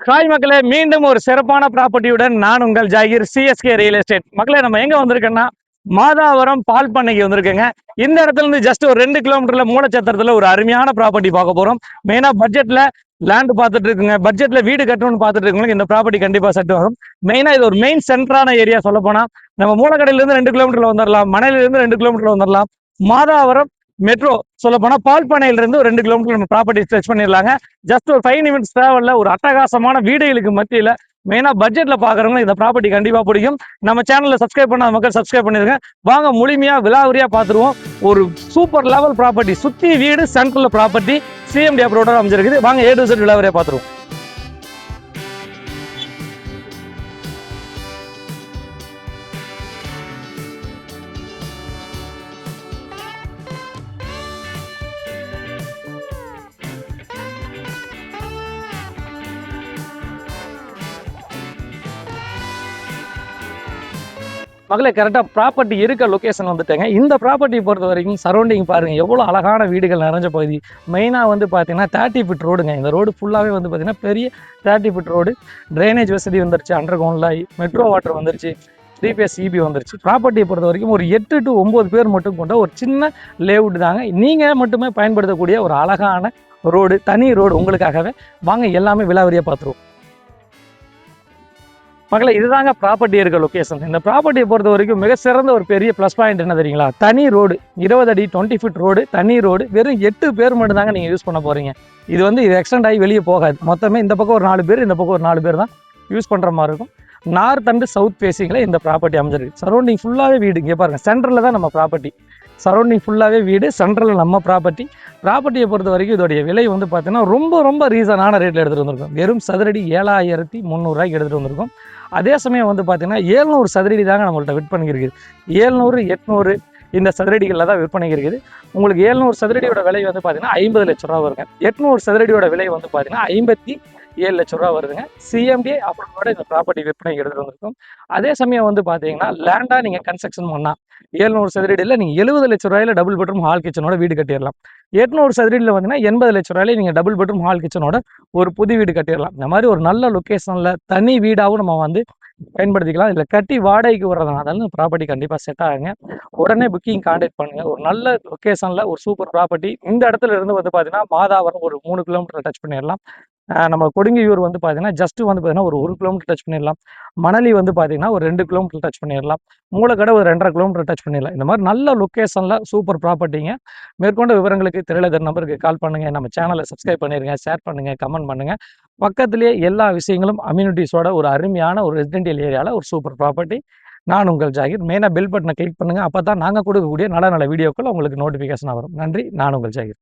Hi மக்களே மீண்டும் ஒரு சிறப்பான ப்ராப்பர்ட்டியுடன் நான் உங்கள் ஜாகிர் சிஎஸ்கே ரியல் எஸ்டேட் மக்களே நம்ம எங்க வந்திருக்கோம்னா மாதாவரம் பால் பண்ணைக்கு வந்திருக்கேங்க. இந்த இடத்துல இருந்து ஜஸ்ட் ஒரு ரெண்டு கிலோமீட்டர்ல மூலச்சத்திரத்துல ஒரு அருமையான ப்ராப்பர்ட்டி பார்க்க போறோம். மெயினா பட்ஜெட்ல லேண்ட் பார்த்துட்டு இருக்குங்க. பட்ஜெட்ல வீடு கட்டணும்னு பார்த்துட்டு இருக்கவங்களுக்கு இந்த ப்ராப்பர்ட்டி கண்டிப்பா செட் ஆகும் மெயினா இது ஒரு மெயின் சென்டரான ஏரியா சொல்ல போனா நம்ம மூலக்கடையில இருந்து ரெண்டு கிலோமீட்டர்ல வந்துடலாம் மணலில இருந்து ரெண்டு கிலோமீட்டர்ல வந்துடலாம் மாதாவரம் மெட்ரோ சொல்ல போனா பால்பனையில இருந்து ஒரு ரெண்டு கிலோமீட்டர் நம்ம ப்ராப்பர்ட்டி ஸ்ட்ரெச் பண்ணிடலாங்க. ஜஸ்ட் ஒரு ஃபைவ் நிமிட்ஸ் டிராவல்ல ஒரு அட்டகாசமான வீடுகளுக்கு மத்தியில மெயினா பட்ஜெட்ல பாக்குறவங்க இந்த ப்ராப்பர்ட்டி கண்டிப்பா பிடிக்கும். நம்ம சேனல்ல சப்ஸ்கிரைப் பண்ணாத மக்கள் சப்ஸ்கிரைப் பண்ணிருங்க வாங்க முழுமையா விலாவரியா பாத்துருவோம் ஒரு சூப்பர் லெவல் ப்ராப்பர்ட்டி சுத்தி வீடு சென்ட்ரல் ப்ராப்பர்ட்டி சிஎம்டி அப்ரோட அமைஞ்சிருக்குது. வாங்க ஏ டு செட் மகளே கரெக்டாக ப்ராப்பர்ட்டி இருக்க லொக்கேஷன் வந்துட்டேங்க. இந்த ப்ராப்பர்ட்டி பொறுத்த வரைக்கும் சரௌண்டிங் பாருங்கள் எவ்வளோ அழகான வீடுகள் நிறைஞ்ச பகுதி. மெயினாக வந்து பார்த்தீங்கன்னா தேர்ட்டி ஃபிட் ரோடுங்க இந்த ரோடு ஃபுல்லாகவே வந்து பார்த்தீங்கன்னா பெரிய தேர்ட்டி ஃபிட் ரோடு ட்ரைனேஜ் வசதி வந்துருச்சு அண்டர் கிரவுண்டில் மெட்ரோ வாட்டர் வந்துருச்சு த்ரீ பேஸ் சிபி வந்துருச்சு. ப்ராப்பர்ட்டியை பொறுத்த வரைக்கும் ஒரு எட்டு டு ஒம்பது பேர் மட்டும் கொண்ட ஒரு சின்ன லேவுட் தாங்க. நீங்கள் மட்டுமே பயன்படுத்தக்கூடிய ஒரு அழகான ரோடு தனி ரோடு உங்களுக்காகவே. வாங்க எல்லாமே விலாவரியாக பார்த்துருவோம் மக்களை இதுதாங்க ப்ராப்பர்ட்டி இருக்க லொக்கேஷன் இந்த ப்ராப்பர்ட்டியை பொறுத்த வரைக்கும் மிக சிறந்த ஒரு பெரிய ப்ளஸ் பாயிண்ட் என்ன தெரியுங்களா? தனி ரோடு இருபது அடி டுவெண்ட்டி ஃபிட் ரோடு தனி ரோடு வெறும் எட்டு பேர் மட்டும் தாங்க நீங்கள் யூஸ் பண்ண போகிறீங்க இது வந்து இது எக்ஸ்டெண்ட் ஆகி வெளியே போகாது. மொத்தமே இந்த பக்கம் ஒரு நாலு பேர் இந்த பக்கம் ஒரு நாலு பேர் தான் யூஸ் பண்ணுற மாதிரி இருக்கும். நார்த் அண்டு சவுத் ஃபேஸிங்கில் இந்த ப்ராப்பர்ட்டி அமைஞ்சிருக்கு. சரௌண்டிங் ஃபுல்லாகவே வீடு இங்கே பாருங்கள் சென்டரில் தான் நம்ம ப்ராப்பர்ட்டி சரௌண்டிங் ஃபுல்லாகவே வீடு சென்ட்ரலில் நம்ம ப்ராப்பர்ட்டி ப்ராப்பர்ட்டியை பொறுத்த வரைக்கும் இதோடைய விலை வந்து பார்த்தீங்கன்னா ரொம்ப ரொம்ப ரீசனான ரேட்டில் எடுத்துகிட்டு வந்திருக்கோம். வெறும் சதுரடி ஏழாயிரத்தி முந்நூறுரூவாய்க்கு எடுத்துகிட்டு வந்திருக்கோம். அதே சமயம் வந்து பார்த்தீங்கன்னா ஏழ்நூறு சதுரடி தாங்க நம்மள்ட்ட விட் இருக்குது ஏழ்நூறு எட்நூறு இந்த சதுரடிகளில் தான் விற்பனை இருக்குது. உங்களுக்கு ஏழ்நூறு சதுரடியோட விலை வந்து பார்த்தீங்கன்னா ஐம்பது லட்ச ரூபா வருங்க. எட்நூறு சதுரடியோட விலை வந்து பார்த்தீங்கன்னா ஐம்பத்தி ஏழு லட்ச ரூபா வருதுங்க. சிஎம்டி அப்புறமோட இந்த ப்ராப்பர்ட்டி விற்பனை எடுத்துகிட்டு வந்திருக்கும். அதே சமயம் வந்து பார்த்தீங்கன்னா லேண்டாக நீங்கள் கன்ஸ்ட்ரக்ஷன் பண்ணால் ஏழ்நூறு சதுரடியில் நீங்கள் எழுபது லட்ச ரூபாயில டபுள் பெட்ரூம் ஹால் கிச்சனோட வீடு கட்டிடலாம். எட்நூறு சதுரடியில் பார்த்தீங்கன்னா எண்பது லட்ச ரூபாயில நீங்கள் டபுள் பெட்ரூம் ஹால் கிச்சனோட ஒரு புது வீடு கட்டிடலாம். இந்த மாதிரி ஒரு நல்ல லொக்கேஷனில் தனி வீடாகவும் நம்ம வந்து பயன்படுத்திக்கலாம். இதில் கட்டி வாடகைக்கு விடுறதுனால இந்த ப்ராப்பர்ட்டி கண்டிப்பாக செட் ஆகுங்க. உடனே புக்கிங் கான்டாக்ட் பண்ணுங்கள் ஒரு நல்ல லொக்கேஷனில் ஒரு சூப்பர் ப்ராப்பர்ட்டி இந்த இடத்துல இருந்து வந்து பார்த்தீங்கன்னா மாதாவரம் ஒரு மூணு கிலோமீட்டர் டச் பண்ணிடலாம். நம்ம கொடுங்கியூர் வந்து பார்த்தீங்கன்னா ஜஸ்ட்டு வந்து பார்த்தீங்கன்னா ஒரு ஒரு கிலோமீட்டர் டச் பண்ணிடலாம் மணலி வந்து பார்த்தீங்கன்னா ஒரு ரெண்டு கிலோமீட்டர் டச் பண்ணிடலாம் மூலக்கடை ஒரு ரெண்டரை கிலோமீட்டர் டச் பண்ணிடலாம் இந்த மாதிரி நல்ல லொக்கேஷனில் சூப்பர் ப்ராப்பர்ட்டிங்க மேற்கொண்ட விவரங்களுக்கு திரையில நம்பருக்கு கால் பண்ணுங்கள் நம்ம சேனலை சப்ஸ்கிரைப் பண்ணிடுங்க ஷேர் பண்ணுங்கள் கமெண்ட் பண்ணுங்கள் பக்கத்துலேயே எல்லா விஷயங்களும் அம்யூனிட்டிஸோட ஒரு அருமையான ஒரு ரெசிடென்டியல் ஏரியாவில் ஒரு சூப்பர் ப்ராப்பர்ட்டி நான் உங்கள் ஜாகிர். மெயினாக பெல் பட்டனை கிளிக் பண்ணுங்கள் அப்போ தான் நாங்கள் கொடுக்கக்கூடிய நல்ல நல்ல வீடியோக்கள் உங்களுக்கு நோட்டிஃபிகேஷன் வரும். நன்றி. நான் உங்கள் ஜாகிர்.